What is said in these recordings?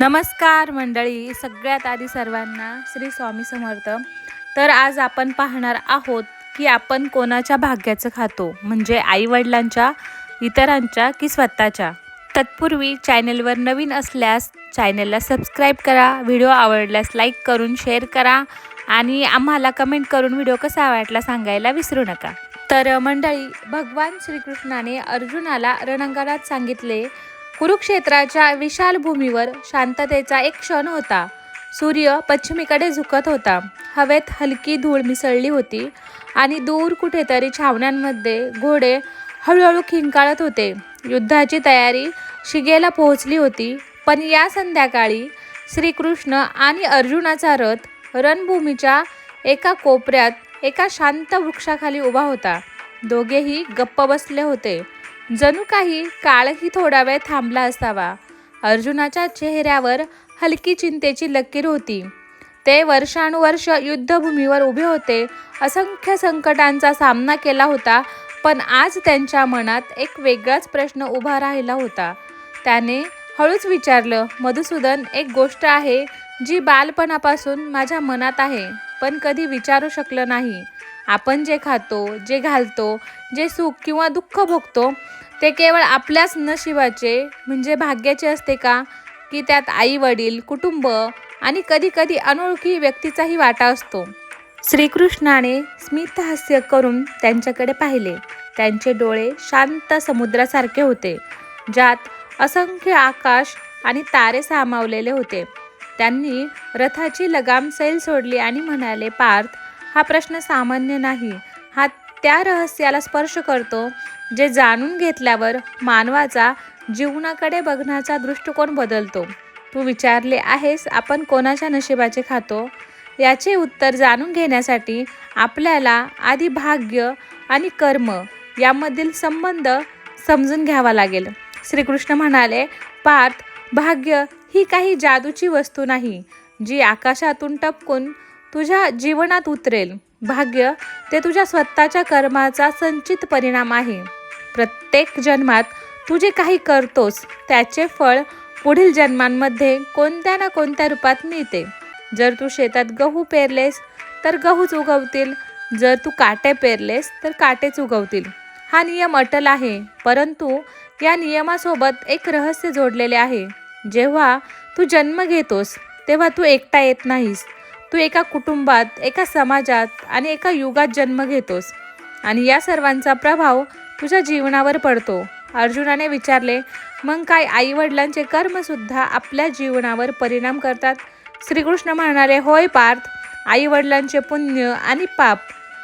नमस्कार मंडळी सगळ्यात आधी सर्वांना श्री स्वामी समर्थ. तर आज आपण पाहणार आहोत की आपण कोणाच्या भाग्याचं खातो? म्हणजे आईवडिलांच्या इतरांच्या की स्वतःच्या? तत्पूर्वी चॅनलवर नवीन असल्यास चॅनेलला सबस्क्राईब करा व्हिडिओ आवडल्यास लाईक करून शेअर करा आणि आम्हाला कमेंट करून व्हिडिओ कसा वाटला सांगायला विसरू नका. तर मंडळी भगवान श्रीकृष्णाने अर्जुनाला रणंगणात सांगितले कुरुक्षेत्राच्या विशाल भूमीवर शांततेचा एक क्षण होता. सूर्य पश्चिमेकडे झुकत होता. हवेत हलकी धूळ मिसळली होती आणि दूर कुठेतरी छावण्यांमध्ये घोडे हळूहळू खिंकाळत होते. युद्धाची तयारी शिगेला पोहोचली होती पण या संध्याकाळी श्रीकृष्ण आणि अर्जुनाचा रथ रणभूमीच्या एका कोपऱ्यात एका शांत वृक्षाखाली उभा होता. दोघेही गप्प बसले होते. जणू काही काळही थोडा वेळ थांबला असावा. अर्जुनाच्या चेहऱ्यावर हलकी चिंतेची लकीर होती. ते वर्षानुवर्ष युद्धभूमीवर उभे होते. असंख्य संकटांचा सामना केला होता पण आज त्यांच्या मनात एक वेगळाच प्रश्न उभा राहिला होता. त्याने हळूच विचारलं मधुसूदन एक गोष्ट आहे जी बालपणापासून माझ्या मनात आहे पण कधी विचारू शकलं नाही. आपण जे खातो जे घालतो जे सुख किंवा दुःख भोगतो ते केवळ आपल्याच नशिबाचे म्हणजे भाग्याचे असते का? की त्यात आई वडील कुटुंब आणि कधीकधी अनोळखी व्यक्तीचाही वाटा असतो. श्रीकृष्णाने स्मितहास्य करून त्यांच्याकडे पाहिले. त्यांचे डोळे शांत समुद्रासारखे होते ज्यात असंख्य आकाश आणि तारे सामावलेले होते. त्यांनी रथाची लगाम सैल सोडली आणि म्हणाले पार्थ हा प्रश्न सामान्य नाही. हा त्या रहस्याला स्पर्श करतो जे जाणून घेतल्यावर मानवाचा जीवनाकडे बघण्याचा दृष्टिकोन बदलतो. तू विचारले आहेस आपण कोणाच्या नशिबाचे खातो? याचे उत्तर जाणून घेण्यासाठी आपल्याला आधी भाग्य आणि कर्म यामधील संबंध समजून घ्यावा लागेल. श्रीकृष्ण म्हणाले पार्थ भाग्य ही काही जादूची वस्तू नाही जी आकाशातून टपकून तुझ्या जीवनात उतरेल. भाग्य ते तुझ्या स्वतःच्या कर्माचा संचित परिणाम आहे. प्रत्येक जन्मात तू जे काही करतोस त्याचे फळ पुढील जन्मांमध्ये कोणत्या ना कोणत्या रूपात मिळते. जर तू शेतात गहू पेरलेस तर गहूच उगवतील. जर तू काटे पेरलेस तर काटेच उगवतील. हा नियम अटल आहे परंतु या नियमासोबत एक रहस्य जोडलेले आहे. जेव्हा तू जन्म घेतोस तेव्हा तू एकटा येत नाहीस. तू एका कुटुंबात एका समाजात आणि एका युगात जन्म घेतोस. आणि या सर्वांचा प्रभाव तुझ्या जीवनावर पडतो. अर्जुनाने विचारले मग काय आई वडिलांचे कर्मसुद्धा आपल्या जीवनावर परिणाम करतात? श्रीकृष्ण म्हणाले होय पार्थ आई वडिलांचे पुण्य आणि पाप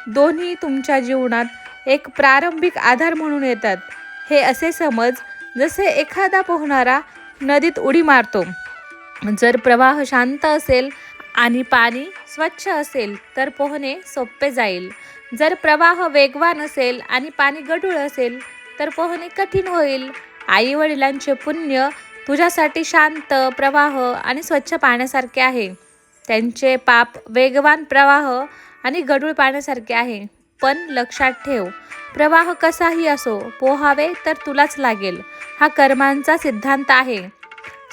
दोन्ही तुमच्या जीवनात एक प्रारंभिक आधार म्हणून येतात. हे असे समज जसे एखादा पोहणारा नदीत उडी मारतो. जर प्रवाह शांत असेल आणि पाणी स्वच्छ असेल तर पोहणे सोपे जाईल. जर प्रवाह वेगवान असेल आणि पाणी गढूळ असेल तर पोहणे कठीण होईल. आई वडिलांचे पुण्य तुझ्यासाठी शांत प्रवाह आणि स्वच्छ पाण्यासारखे आहे. त्यांचे पाप वेगवान प्रवाह आणि गढूळ पाण्यासारखे आहे. पण लक्षात ठेव प्रवाह कसाही असो पोहावे तर तुलाच लागेल. हा कर्मांचा सिद्धांत आहे.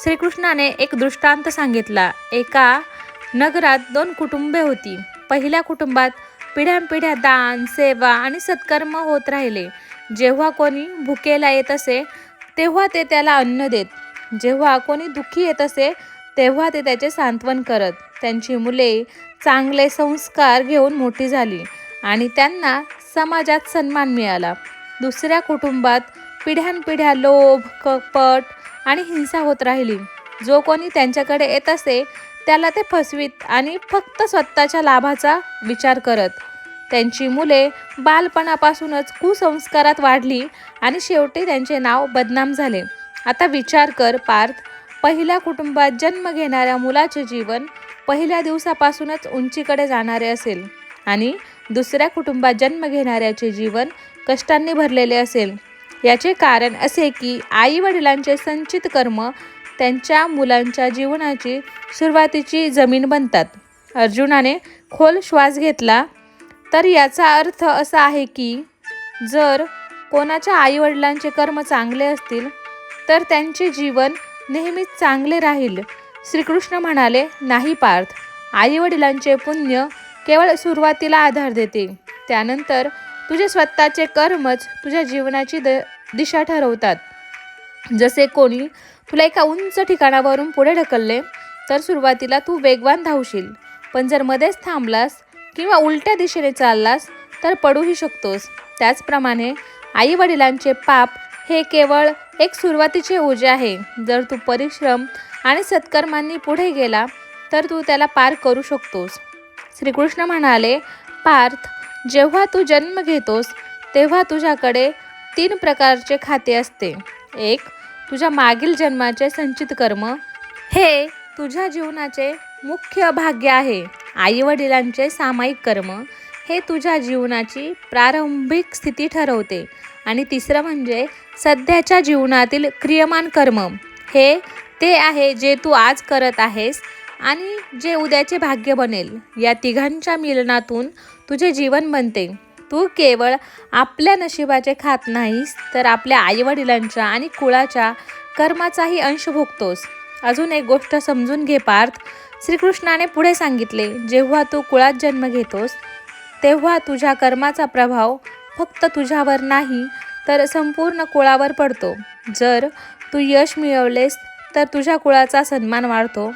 श्रीकृष्णाने एक दृष्टांत सांगितला. एका नगरात दोन कुटुंबे होती. पहिल्या कुटुंबात पिढ्यानपिढ्या दान सेवा आणि सत्कर्म होत राहिले. जेव्हा कोणी भुकेला येत असे तेव्हा ते त्याला अन्न देत. जेव्हा कोणी दुःखी येत असे तेव्हा ते त्याचे सांत्वन करत. त्यांची मुले चांगले संस्कार घेऊन मोठी झाली आणि त्यांना समाजात सन्मान मिळाला. दुसऱ्या कुटुंबात पिढ्यानपिढ्या लोभ कपट आणि हिंसा होत राहिली. जो कोणी त्यांच्याकडे येत असे त्याला ते फसवीत आणि फक्त स्वतःच्या लाभाचा विचार करत. त्यांची मुले बालपणापासूनच कुसंस्कारात वाढली आणि शेवटी त्यांचे नाव बदनाम झाले. आता विचार कर पार्थ. पहिल्या कुटुंबात जन्म घेणाऱ्या मुलाचे जीवन पहिल्या दिवसापासूनच उंचीकडे जाणारे असेल आणि दुसऱ्या कुटुंबात जन्म घेणाऱ्याचे जीवन कष्टांनी भरलेले असेल. याचे कारण असे की आई वडिलांचे संचित कर्म त्यांच्या मुलांच्या जीवनाची सुरुवातीची जमीन बनतात. अर्जुनाने खोल श्वास घेतला. तर याचा अर्थ असा आहे की जर कोणाच्या आईवडिलांचे कर्म चांगले असतील तर त्यांचे जीवन नेहमीच चांगले राहील. श्रीकृष्ण म्हणाले नाही पार्थ. आईवडिलांचे पुण्य केवळ सुरुवातीला आधार देते. त्यानंतर तुझे स्वतःचे कर्मच तुझ्या जीवनाची द दिशा ठरवतात. जसे कोणी तुला एका उंच ठिकाणावरून पुढे ढकलले तर सुरुवातीला तू वेगवान धावशील. पण जर मध्येच थांबलास किंवा उलट्या दिशेने चाललास तर पडूही शकतोस. त्याचप्रमाणे आई वडिलांचे पाप हे केवळ एक सुरुवातीचे ओझे आहे. जर तू परिश्रम आणि सत्कर्मांनी पुढे गेला तर तू त्याला पार करू शकतोस. श्रीकृष्ण म्हणाले पार्थ जेव्हा तू जन्म घेतोस तेव्हा तुझ्याकडे तीन प्रकारचे खाते असते. एक तुझ्या मागील जन्माचे संचित कर्म हे तुझ्या जीवनाचे मुख्य भाग्य आहे. आई वडिलांचे सामायिक कर्म हे तुझ्या जीवनाची प्रारंभिक स्थिती ठरवते. आणि तिसरं म्हणजे सध्याच्या जीवनातील क्रियमान कर्म. हे ते आहे जे तू आज करत आहेस आणि जे उद्याचे भाग्य बनेल. या तिघांच्या मिलनातून तुझे जीवन बनते. तू केवळ आपल्या नशिबाचे खात नाहीस तर आपल्या आईवडिलांच्या आणि कुळाच्या कर्माचाही अंश भोगतोस. अजून एक गोष्ट समजून घे पार्थ. श्रीकृष्णाने पुढे सांगितले जेव्हा तू कुळात जन्म घेतोस तेव्हा तुझ्या कर्माचा प्रभाव फक्त तुझ्यावर नाही तर संपूर्ण कुळावर पडतो. जर तू यश मिळवलेस तर तुझ्या कुळाचा सन्मान वाढतो.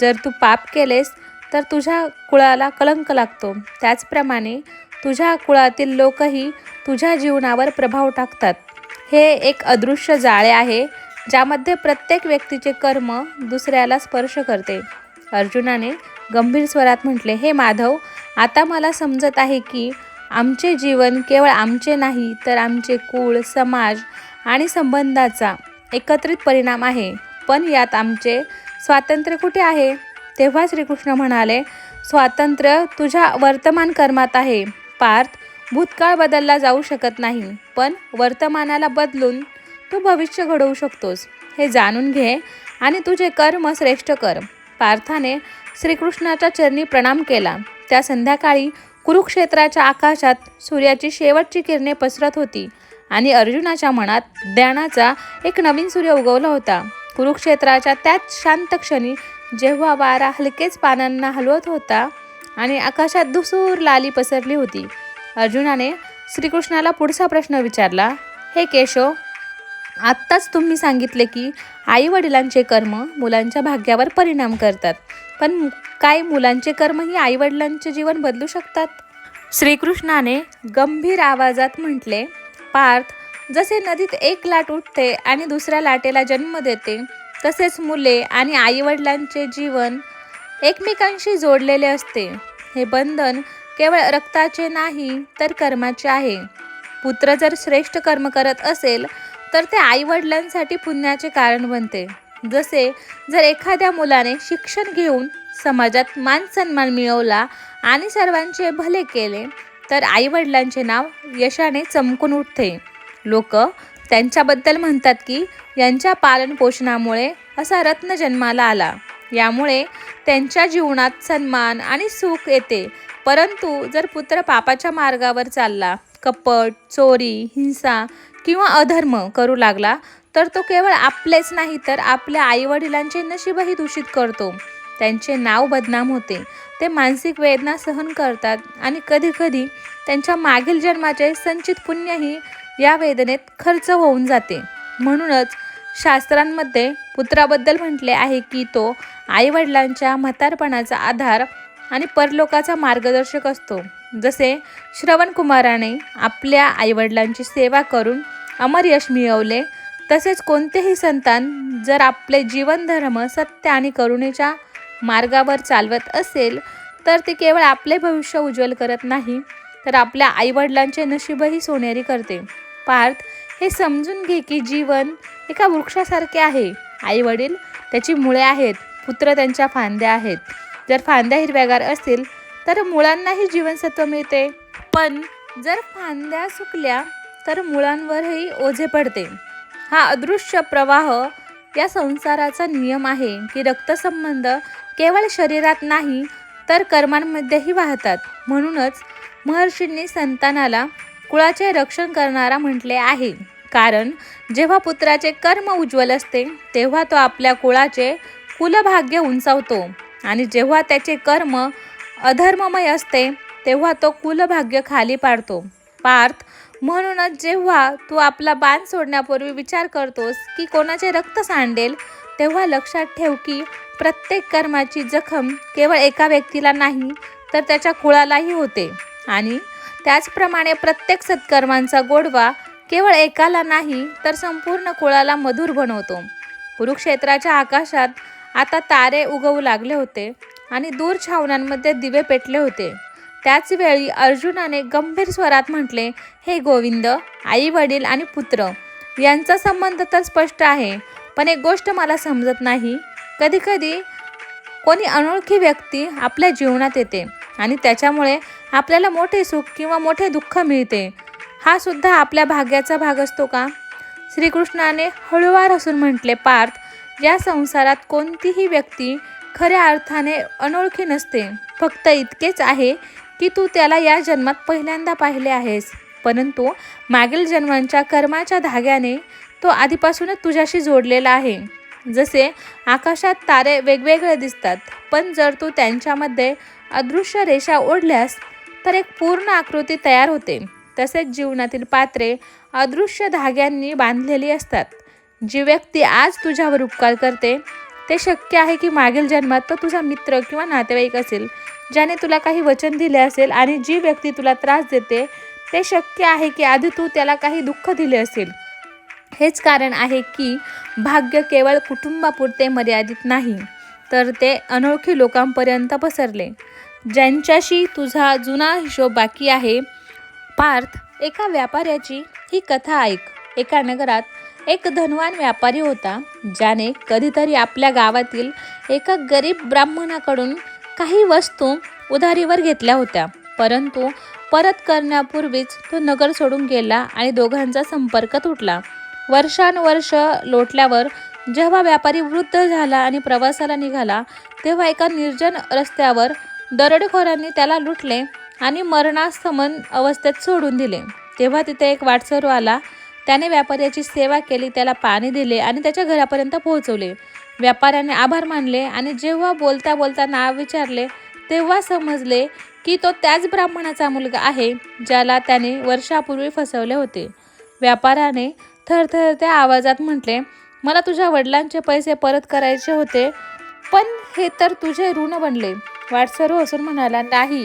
जर तू पाप केलेस तर तुझ्या कुळाला कलंक लागतो. त्याचप्रमाणे तुझ्या कुळातील लोकही तुझ्या जीवनावर प्रभाव टाकतात. हे एक अदृश्य जाळे आहे ज्यामध्ये प्रत्येक व्यक्तीचे कर्म दुसऱ्याला स्पर्श करते. अर्जुनाने गंभीर स्वरात म्हटले हे माधव आता मला समजत आहे की आमचे जीवन केवळ आमचे नाही तर आमचे कुळ समाज आणि संबंधाचा एकत्रित परिणाम आहे. पण यात आमचे स्वातंत्र्य कुठे आहे? तेव्हा श्रीकृष्ण म्हणाले स्वातंत्र्य तुझ्या वर्तमान कर्मात आहे. पार्थ भूतकाळ बदलला जाऊ शकत नाही पण वर्तमानाला बदलून तू भविष्य घडवू शकतोस. हे जाणून घे आणि तुझे कर्म श्रेष्ठ कर. पार्थाने श्रीकृष्णाच्या चरणी प्रणाम केला. त्या संध्याकाळी कुरुक्षेत्राच्या आकाशात सूर्याची शेवटची किरणे पसरत होती आणि अर्जुनाच्या मनात ज्ञानाचा एक नवीन सूर्य उगवला होता. कुरुक्षेत्राच्या त्याच शांत क्षणी जेव्हा वारा हलकेच पानांना हलवत होता आणि आकाशात धुसूर लाली पसरली होती. अर्जुनाने श्रीकृष्णाला पुढचा प्रश्न विचारला हे केशव आत्ताच तुम्ही सांगितले की आई वडिलांचे कर्म मुलांच्या भाग्यावर परिणाम करतात पण काय मुलांचे कर्म ही आई वडिलांचे जीवन बदलू शकतात? श्रीकृष्णाने गंभीर आवाजात म्हटले पार्थ जसे नदीत एक लाट उठते आणि दुसऱ्या लाटेला जन्म देते तसेच मुले आणि आईवडिलांचे जीवन एकमेकांशी जोडलेले असते. हे बंधन केवळ रक्ताचे नाही तर कर्माचे आहे. पुत्र जर श्रेष्ठ कर्म करत असेल तर ते आईवडिलांसाठी पुण्याचे कारण बनते. जसे जर एखाद्या मुलाने शिक्षण घेऊन समाजात मान सन्मान मिळवला आणि सर्वांचे भले केले तर आईवडिलांचे नाव यशाने चमकून उठते. लोक त्यांच्याबद्दल म्हणतात की यांच्या पालनपोषणामुळे असा रत्न जन्माला आला. यामुळे त्यांच्या जीवनात सन्मान आणि सुख येते. परंतु जर पुत्र पापाच्या मार्गावर चालला कपट चोरी हिंसा किंवा अधर्म करू लागला तर तो केवळ आपलेच नाही तर आपल्या आईवडिलांचे नशीबही दूषित करतो. त्यांचे नाव बदनाम होते. ते मानसिक वेदना सहन करतात आणि कधीकधी त्यांच्या मागील जन्माचे संचित पुण्यही या वेदनेत खर्च होऊन जाते. म्हणूनच शास्त्रांमध्ये पुत्राबद्दल म्हटले आहे की तो आईवडिलांच्या म्हातारपणाचा आधार आणि परलोकाचा मार्गदर्शक असतो. जसे श्रवणकुमाराने आपल्या आईवडिलांची सेवा करून अमर यश मिळवले तसेच कोणतेही संतान जर आपले जीवनधर्म सत्य आणि करुणेच्या मार्गावर चालवत असेल तर ते केवळ आपले भविष्य उज्ज्वल करत नाही तर आपल्या आईवडिलांचे नशीबही सोनेरी करते. पार्थ हे समजून घे की जीवन एका वृक्षासारखे आहे. आईवडील त्याची मुळे आहेत. पुत्र त्यांच्या फांद्या आहेत. जर फांद्या हिरव्यागार असतील तर मुळांनाही जीवनसत्व मिळते. पण जर फांद्या सुकल्या तर मुळांवरही ओझे पडते. हा अदृश्य प्रवाह या संसाराचा नियम आहे की रक्तसंबंध केवळ शरीरात नाही तर कर्मांमध्येही वाहतात. म्हणूनच महर्षींनी संतानाला कुळाचे रक्षण करणारा म्हटले आहे. कारण जेव्हा पुत्राचे कर्म उज्ज्वल असते तेव्हा तो आपल्या कुळाचे कुलभाग्य उंचावतो. आणि जेव्हा त्याचे कर्म अधर्ममय असते तेव्हा तो कुलभाग्य खाली पाडतो. पार्थ म्हणूनच जेव्हा तू आपला बाण सोडण्यापूर्वी विचार करतोस की कोणाचे रक्त सांडेल तेव्हा लक्षात ठेव की प्रत्येक कर्माची जखम केवळ एका व्यक्तीला नाही तर त्याच्या कुळालाही होते. आणि त्याचप्रमाणे प्रत्येक सत्कर्मांचा गोडवा केवळ एकाला नाही तर संपूर्ण कुळाला मधुर बनवतो. कुरुक्षेत्राच्या आकाशात आता तारे उगवू लागले होते आणि दूर छावण्यांमध्ये दिवे पेटले होते. त्याच वेळी अर्जुनाने गंभीर स्वरात म्हटले हे गोविंद आई वडील आणि पुत्र यांचा संबंध तर स्पष्ट आहे पण एक गोष्ट मला समजत नाही. कधीकधी कोणी अनोळखी व्यक्ती आपल्या जीवनात येते आणि त्याच्यामुळे आपल्याला मोठे सुख किंवा मोठे दुःख मिळते. हा सुद्धा आपल्या भाग्याचा भाग असतो का? श्रीकृष्णाने हळूवार असून म्हटले पार्थ या संसारात कोणतीही व्यक्ती खऱ्या अर्थाने अनोळखी नसते. फक्त इतकेच आहे की तू त्याला या जन्मात पहिल्यांदा पाहिले आहेस. परंतु मागील जन्मांच्या कर्माच्या धाग्याने तो आधीपासूनच तुझ्याशी जोडलेला आहे. जसे आकाशात तारे वेगवेगळे दिसतात पण जर तू त्यांच्यामध्ये अदृश्य रेषा ओढल्यास तर एक पूर्ण आकृती तयार होते. तसेच जीवनातील पात्रे अदृश्य धाग्यांनी बांधलेली असतात. जी व्यक्ती आज तुझ्यावर उपकार करते ते शक्य आहे की मागील जन्मात तो तुझा मित्र किंवा नातेवाईक असेल ज्याने तुला काही वचन दिले असेल आणि जी व्यक्ती तुला त्रास देते ते शक्य आहे की आधी तू त्याला काही दुःख दिले असेल. हेच कारण आहे की भाग्य केवळ कुटुंबापुरते मर्यादित नाही तर ते अनोळखी लोकांपर्यंत पसरले. ज्यांच्याशी तुझा जुना हिशोब बाकी आहे पार्थ एका व्यापाऱ्याची ही कथा ऐक. एका नगरात एक धनवान व्यापारी होता ज्याने कधीतरी आपल्या गावातील एका गरीब ब्राह्मणाकडून काही वस्तू उधारीवर घेतल्या होत्या. परंतु परत करण्यापूर्वीच तो नगर सोडून गेला आणि दोघांचा संपर्क तुटला. वर्षानुवर्ष लोटल्यावर जेव्हा व्यापारी वृद्ध झाला आणि प्रवासाला निघाला तेव्हा एका निर्जन रस्त्यावर दरोडेखोरांनी त्याला लुटले आणि मरणासमन अवस्थेत सोडून दिले. तेव्हा तिथे एक वाटसरू आला त्याने व्यापाऱ्याची सेवा केली त्याला पाणी दिले आणि त्याच्या घरापर्यंत पोहोचवले. व्यापाऱ्याने आभार मानले आणि जेव्हा बोलता बोलता नाव विचारले तेव्हा समजले की तो त्याच ब्राह्मणाचा मुलगा आहे ज्याला त्याने वर्षापूर्वी फसवले होते. व्यापाऱ्याने थरथरत्या आवाजात म्हटले मला तुझ्या वडिलांचे पैसे परत करायचे होते पण हे तर तुझे ऋण बनले. वाटसरू असून म्हणाला नाही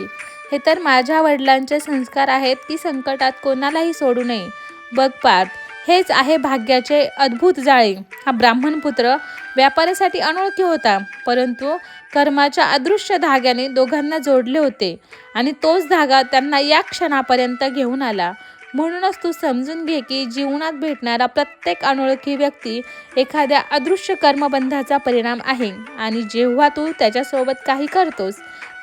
हे तर माझ्या वडिलांचे संस्कार आहेत की संकटात कोणालाही सोडू नये. बघ पार्थ हेच आहे भाग्याचे अद्भुत जाळे. हा ब्राह्मणपुत्र व्यापारासाठी अनोळखी होता परंतु कर्माच्या अदृश्य धाग्याने दोघांना जोडले होते आणि तोच धागा त्यांना या क्षणापर्यंत घेऊन आला. म्हणूनच तू समजून घे की जीवनात भेटणारा प्रत्येक अनोळखी व्यक्ती एखाद्या अदृश्य कर्मबंधाचा परिणाम आहे आणि जेव्हा तू त्याच्यासोबत काही करतोस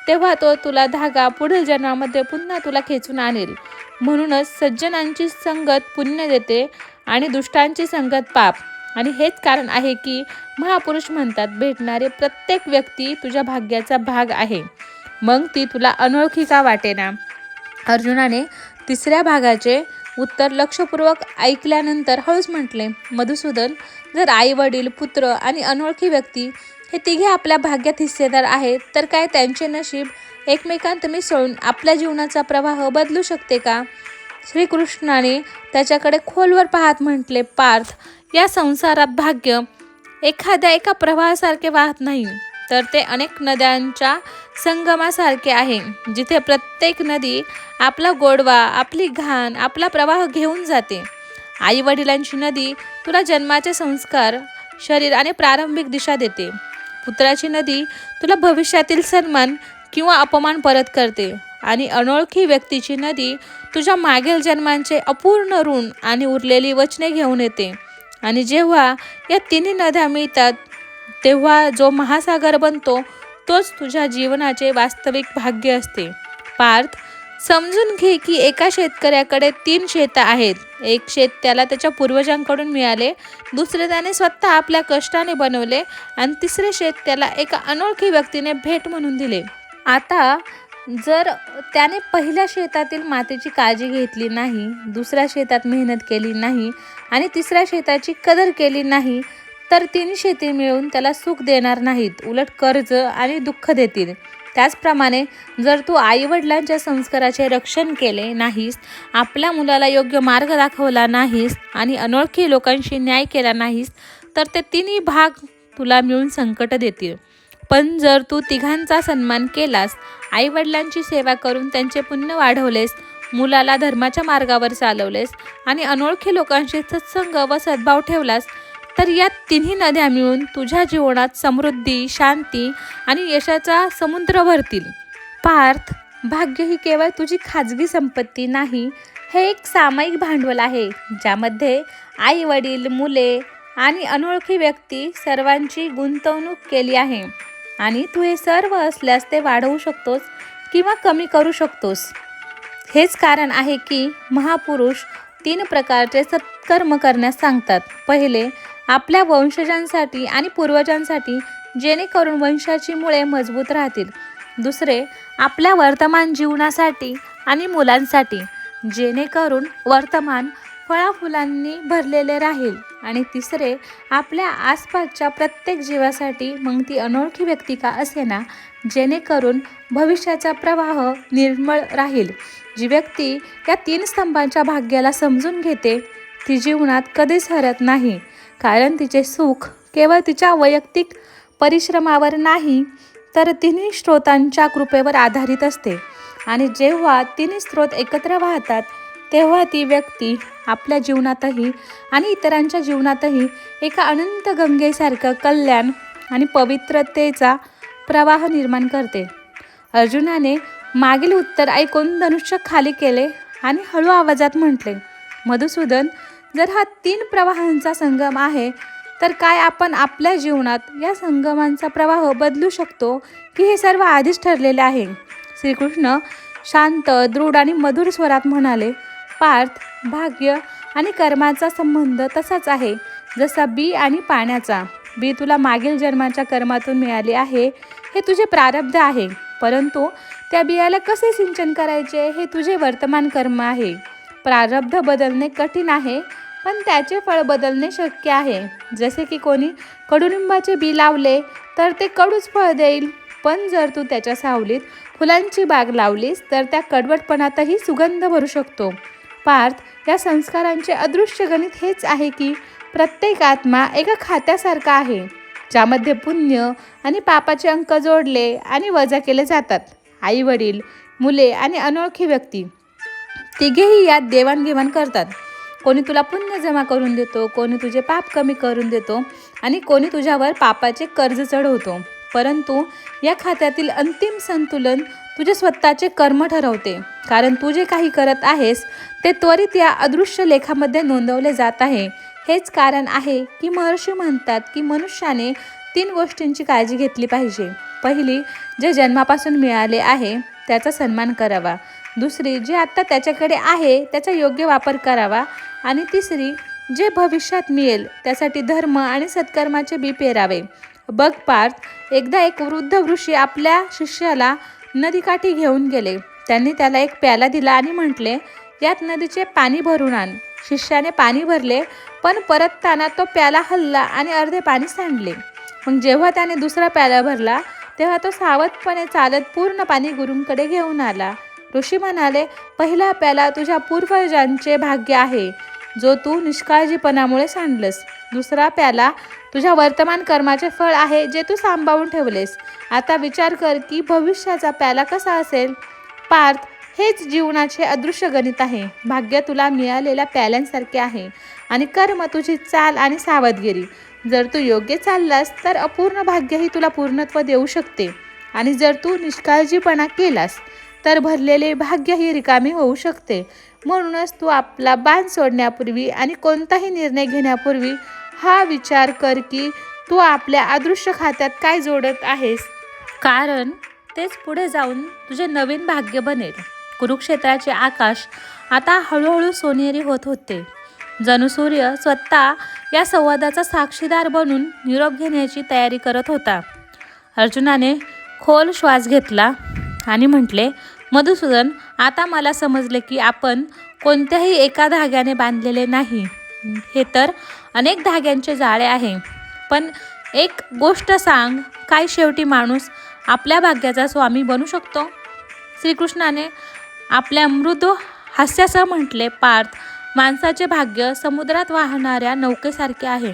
तेव्हा तो तुला धागा पुढील जन्मामध्ये पुन्हा तुला खेचून आणेल. म्हणूनच सज्जनांची संगत पुण्य देते आणि दुष्टांची संगत पाप. आणि हेच कारण आहे की महापुरुष म्हणतात भेटणारे प्रत्येक व्यक्ती तुझ्या भाग्याचा भाग आहे. मग ती तुला अनोळखी का वाटेना? अर्जुनाने तिसऱ्या भागाचे उत्तर लक्षपूर्वक ऐकल्यानंतर हळूच म्हटले मधुसूदन जर आई वडील पुत्र आणि अनोळखी व्यक्ती हे तिघे आपल्या भाग्यात हिस्सेदार आहेत तर काय त्यांचे नशीब एकमेकांत मिसळून आपल्या जीवनाचा प्रवाह बदलू शकते का? श्रीकृष्णाने त्याच्याकडे खोलवर पाहत म्हटले पार्थ या संसारात भाग्य एखाद्या एका प्रवाहासारखे वाहत नाही. तर ते अनेक नद्यांच्या संगमासारखे आहे जिथे प्रत्येक नदी आपला गोडवा आपली घाण आपला प्रवाह घेऊन जाते. आई वडिलांची नदी तुला जन्माचे संस्कार शरीर आणि प्रारंभिक दिशा देते. पुत्राची नदी तुला भविष्यातील सन्मान किंवा अपमान परत करते आणि अनोळखी व्यक्तीची नदी तुझ्या मागील जन्मांचे अपूर्ण ऋण आणि उरलेली वचने घेऊन येते. आणि जेव्हा या तिन्ही नद्या मिळतात तेव्हा जो महासागर बनतो तोच तुझ्या जीवनाचे वास्तविक भाग्य असते. पार्थ समजून घे की एका शेतकऱ्याकडे तीन शेतं आहेत. एक शेत त्याला त्याच्या पूर्वजांकडून मिळाले दुसरे त्याने स्वतः आपल्या कष्टाने बनवले आणि तिसरे शेत त्याला एका अनोळखी व्यक्तीने भेट म्हणून दिले. आता जर त्याने पहिल्या शेतातील मातीची काळजी घेतली नाही दुसऱ्या शेतात मेहनत केली नाही आणि तिसऱ्या शेताची कदर केली नाही तर तीन शेती मिळून त्याला सुख देणार नाहीत उलट कर्ज आणि दुःख देतील. त्याचप्रमाणे जर तू आईवडिलांच्या संस्काराचे रक्षण केले नाहीस आपल्या मुलाला योग्य मार्ग दाखवला नाहीस आणि अनोळखी लोकांशी न्याय केला नाहीस तर ते तिन्ही भाग तुला मिळून संकट देतील. पण जर तू तिघांचा सन्मान केलास आईवडिलांची सेवा करून त्यांचे पुण्य वाढवलेस मुलाला धर्माच्या मार्गावर चालवलेस आणि अनोळखी लोकांशी सत्संग व सद्भाव ठेवलास तर या तिन्ही नद्या मिळून तुझ्या जीवनात समृद्धी शांती आणि यशाचा समुद्र भरतील. पार्थ भाग्य ही केवळ तुझी खाजगी संपत्ती नाही हे एक सामायिक भांडवल आहे ज्यामध्ये आई वडील मुले आणि अनोळखी व्यक्ती सर्वांची गुंतवणूक केली आहे. आणि तू हे सर्व असल्यास ते वाढवू शकतोस किंवा कमी करू शकतोस. हेच कारण आहे की महापुरुष तीन प्रकारचे सत्कर्म करण्यास सांगतात. पहिले आपल्या वंशजांसाठी आणि पूर्वजांसाठी जेणेकरून वंशाची मुळे मजबूत राहतील. दुसरे आपल्या वर्तमान जीवनासाठी आणि मुलांसाठी जेणेकरून वर्तमान फळाफुलांनी भरलेले राहील आणि तिसरे आपल्या आसपासच्या प्रत्येक जीवासाठी मग ती अनोळखी व्यक्ती का असेना जेणेकरून भविष्याचा प्रवाह निर्मळ राहील. जी व्यक्ती या तीन स्तंभांच्या भाग्याला समजून घेते ती जीवनात कधीच हरत नाही कारण तिचे सुख केवळ तिच्या वैयक्तिक परिश्रमावर नाही तर तिन्ही स्रोतांच्या कृपेवर आधारित असते. आणि जेव्हा तिन्ही स्रोत एकत्र वाहतात तेव्हा ती व्यक्ती आपल्या जीवनातही आणि इतरांच्या जीवनातही एका अनंत गंगेसारखं कल्याण आणि पवित्रतेचा प्रवाह निर्माण करते. अर्जुनाने मागील उत्तर ऐकून धनुष्य खाली केले आणि हळू आवाजात म्हटले मधुसूदन जर हा तीन प्रवाहांचा संगम आहे तर काय आपण आपल्या जीवनात या संगमांचा प्रवाह बदलू शकतो की हे सर्व आधीच ठरलेले आहे? श्रीकृष्ण शांत दृढ आणि मधुर स्वरात म्हणाले पार्थ भाग्य आणि कर्माचा संबंध तसाच आहे. जसा बी आणि पाण्याचा. बी तुला मागील जन्माच्या कर्मातून मिळाले आहे हे तुझे प्रारब्ध आहे. परंतु त्या बियाला कसे सिंचन करायचे हे तुझे वर्तमान कर्म आहे. प्रारब्ध बदलणे कठीण आहे पण त्याचे फळ बदलणे शक्य आहे. जसे की कोणी कडुनिंबाचे बी लावले तर ते कडूच फळ देईल. पण जर तू त्याच्या सावलीत फुलांची बाग लावलीस तर त्या कडवटपणातही सुगंध भरू शकतो. पार्थ या संस्कारांचे अदृश्य गणित हेच आहे की प्रत्येक आत्मा एका खात्यासारखा आहे ज्यामध्ये पुण्य आणि पापाचे अंक जोडले आणि वजा केले जातात. आई वडील मुले आणि अनोळखी व्यक्ती तिघेही यात देवाणघेवाण करतात. कोणी तुला पुण्य जमा करून देतो कोणी तुझे पाप कमी करून देतो आणि कोणी तुझ्यावर पापाचे कर्ज चढवतो. परंतु या खात्यातील अंतिम संतुलन तुझे स्वतःचे कर्म ठरवते. कारण तू जे काही करत आहेस ते त्वरित या अदृश्य लेखामध्ये नोंदवले जात आहे. हेच कारण आहे की महर्षी म्हणतात की मनुष्याने तीन गोष्टींची काळजी घेतली पाहिजे. पहिली जे जन्मापासून मिळाले आहे त्याचा सन्मान करावा. दुसरी जे आत्ता त्याच्याकडे आहे त्याचा योग्य वापर करावा. आणि तिसरी जे भविष्यात मिळेल त्यासाठी धर्म आणि सत्कर्माचे बी पेरावे. बघ पार्थ एकदा एक वृद्ध ऋषी आपल्या शिष्याला नदीकाठी घेऊन गेले. त्यांनी त्याला एक प्याला दिला आणि म्हटले यात नदीचे पाणी भरून आण. शिष्याने पाणी भरले पण परतताना तो प्याला हल्ला आणि अर्धे पाणी सांडले. मग जेव्हा त्याने दुसरा प्याला भरला तेव्हा तो सावधपणे चालत पूर्ण पाणी गुरूंकडे घेऊन आला. ऋषी म्हणाले पहिला प्याला तुझ्या पूर्वजांचे भाग्य आहे जो तू निष्काळजीपणामुळे सांडलंस. दुसरा प्याला तुझ्या वर्तमान कर्माचे फळ आहे जे तू सांभाळून ठेवलेस. आता विचार कर की भविष्याचा प्याला कसा असेल? पार्थ हेच जीवनाचे अदृश्य गणित आहे. भाग्य तुला मिळालेल्या प्याल्यांसारखे आहे आणि कर्म तुझी चाल आणि सावधगिरी. जर तू योग्य चाललास तर अपूर्ण भाग्यही तुला पूर्णत्व देऊ शकते. आणि जर तू निष्काळजीपणा केलास तर भरलेले भाग्यही रिकामी होऊ शकते. म्हणूनच तू आपला बाण सोडण्यापूर्वी आणि कोणताही निर्णय घेण्यापूर्वी हा विचार कर की तू आपल्या अदृश्य खात्यात काय जोडत आहेस? कारण तेच पुढे जाऊन तुझे नवीन भाग्य बनेल. कुरुक्षेत्राचे आकाश आता हळूहळू सोनेरी होत होते. जणू सूर्य स्वतः या संवादाचा साक्षीदार बनून निरोप घेण्याची तयारी करत होता. अर्जुनाने खोल श्वास घेतला आणि म्हटले मधुसूदन आता मला समजले की आपण कोणत्याही एका धाग्याने बांधलेले नाही. हे तर अनेक धाग्यांचे जाळे आहे. पण एक गोष्ट सांग काय शेवटी माणूस आपल्या भाग्याचा स्वामी बनू शकतो? श्रीकृष्णाने आपल्या मृदू हास्यासह म्हटले पार्थ माणसाचे भाग्य समुद्रात वाहणाऱ्या नौकेसारखे आहे.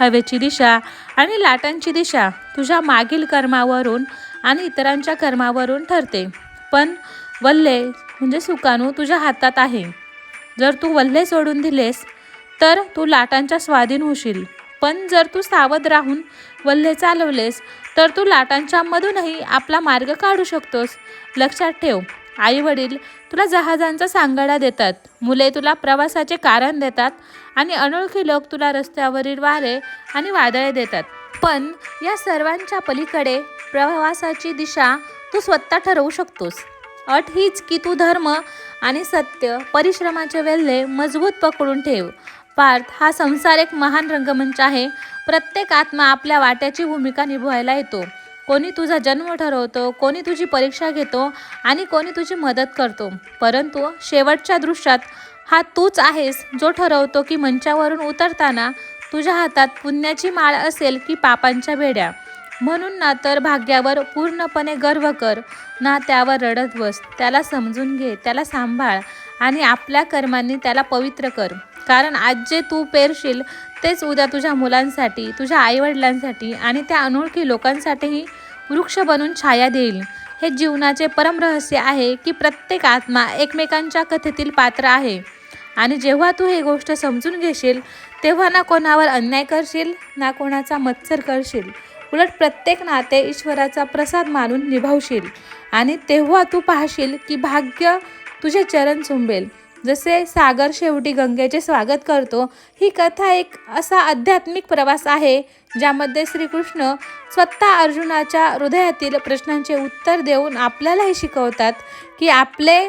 हवेची दिशा आणि लाटांची दिशा तुझ्या मागील कर्मावरून आणि इतरांच्या कर्मावरून ठरते. पण वल्हे म्हणजे सुकाणू तुझ्या हातात आहे. जर तू वल्हे सोडून दिलेस तर तू लाटांच्या स्वाधीन होशील. पण जर तू सावध राहून वल्हे चालवलेस तर तू लाटांच्या मधूनही आपला मार्ग काढू शकतोस. लक्षात ठेव आई वडील तुला जहाजांचा सांगाडा देतात मुले तुला प्रवासाचे कारण देतात आणि अनोळखी लोक तुला रस्त्यावरील वारे आणि वादळे देतात. पण या सर्वांच्या पलीकडे प्रवासाची दिशा तू स्वतः ठरवू शकतोस. अट हीच की तू धर्म आणि सत्य परिश्रमाचे वेल्हे मजबूत पकडून ठेव. पार्थ हा संसार एक महान रंगमंच आहे. प्रत्येक आत्मा आपल्या वाट्याची भूमिका निभवायला येतो. कोणी तुझा जन्म ठरवतो कोणी तुझी परीक्षा घेतो आणि कोणी तुझी मदत करतो. परंतु शेवटच्या दृश्यात हा तूच आहेस जो ठरवतो की मंचावरून उतरताना तुझ्या हातात पुण्याची माळ असेल की पापांच्या भेड्या. म्हणून ना तर भाग्यावर पूर्णपणे गर्व कर ना त्यावर रडत बस. त्याला समजून घे त्याला सांभाळ आणि आपल्या कर्मांनी त्याला पवित्र कर. कारण आज जे तू पेरशील तेच उद्या तुझ्या मुलांसाठी तुझ्या आईवडिलांसाठी आणि त्या अनोळखी लोकांसाठीही वृक्ष बनून छाया देईल. हे जीवनाचे परमरहस्य आहे की प्रत्येक आत्मा एकमेकांच्या कथेतील पात्र आहे. आणि जेव्हा तू हे गोष्ट समजून घेशील तेव्हा ना कोणावर अन्याय करशील ना कोणाचा मत्सर करशील. उलट प्रत्येक नाते ईश्वराचा प्रसाद मानून निभावशील. आणि तेव्हा तू पाहशील की भाग्य तुझे चरण चुंबेल. जसे सागर शेवटी गंगेचे स्वागत करतो ही कथा एक असा आध्यात्मिक प्रवास आहे ज्यामध्ये श्रीकृष्ण स्वतः अर्जुनाच्या हृदयातील प्रश्नांचे उत्तर देऊन आपल्यालाही शिकवतात की आपले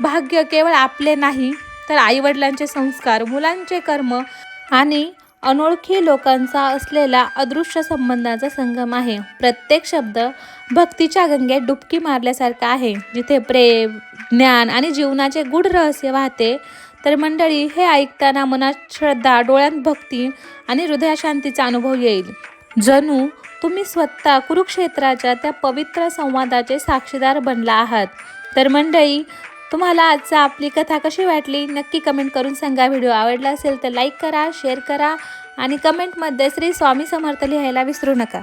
भाग्य केवळ आपले नाही तर आईवडिलांचे संस्कार मुलांचे कर्म आणि अनोळखी लोकांचा असलेला अदृश्य संबंधाचा संगम आहे. प्रत्येक शब्द भक्तीच्या गंगेत डुबकी मारल्यासारखं आहे. जिथे प्रेम ज्ञान आणि जीवनाचे गूढ रहस्य वाहते तर मंडळी हे ऐकताना मनात श्रद्धा डोळ्यात भक्ती आणि हृदयशांतीचा अनुभव येईल. जणू तुम्ही स्वतः कुरुक्षेत्राच्या त्या पवित्र संवादाचे साक्षीदार बनला आहात. तर मंडळी तुम्हाला आजचा आपली कथा कशी वाटली? नक्की कमेंट करून सांगा. व्हिडिओ आवडला असेल तर लाईक करा शेअर करा आणि कमेंटमध्ये श्री स्वामी समर्थ लिहायला विसरू नका.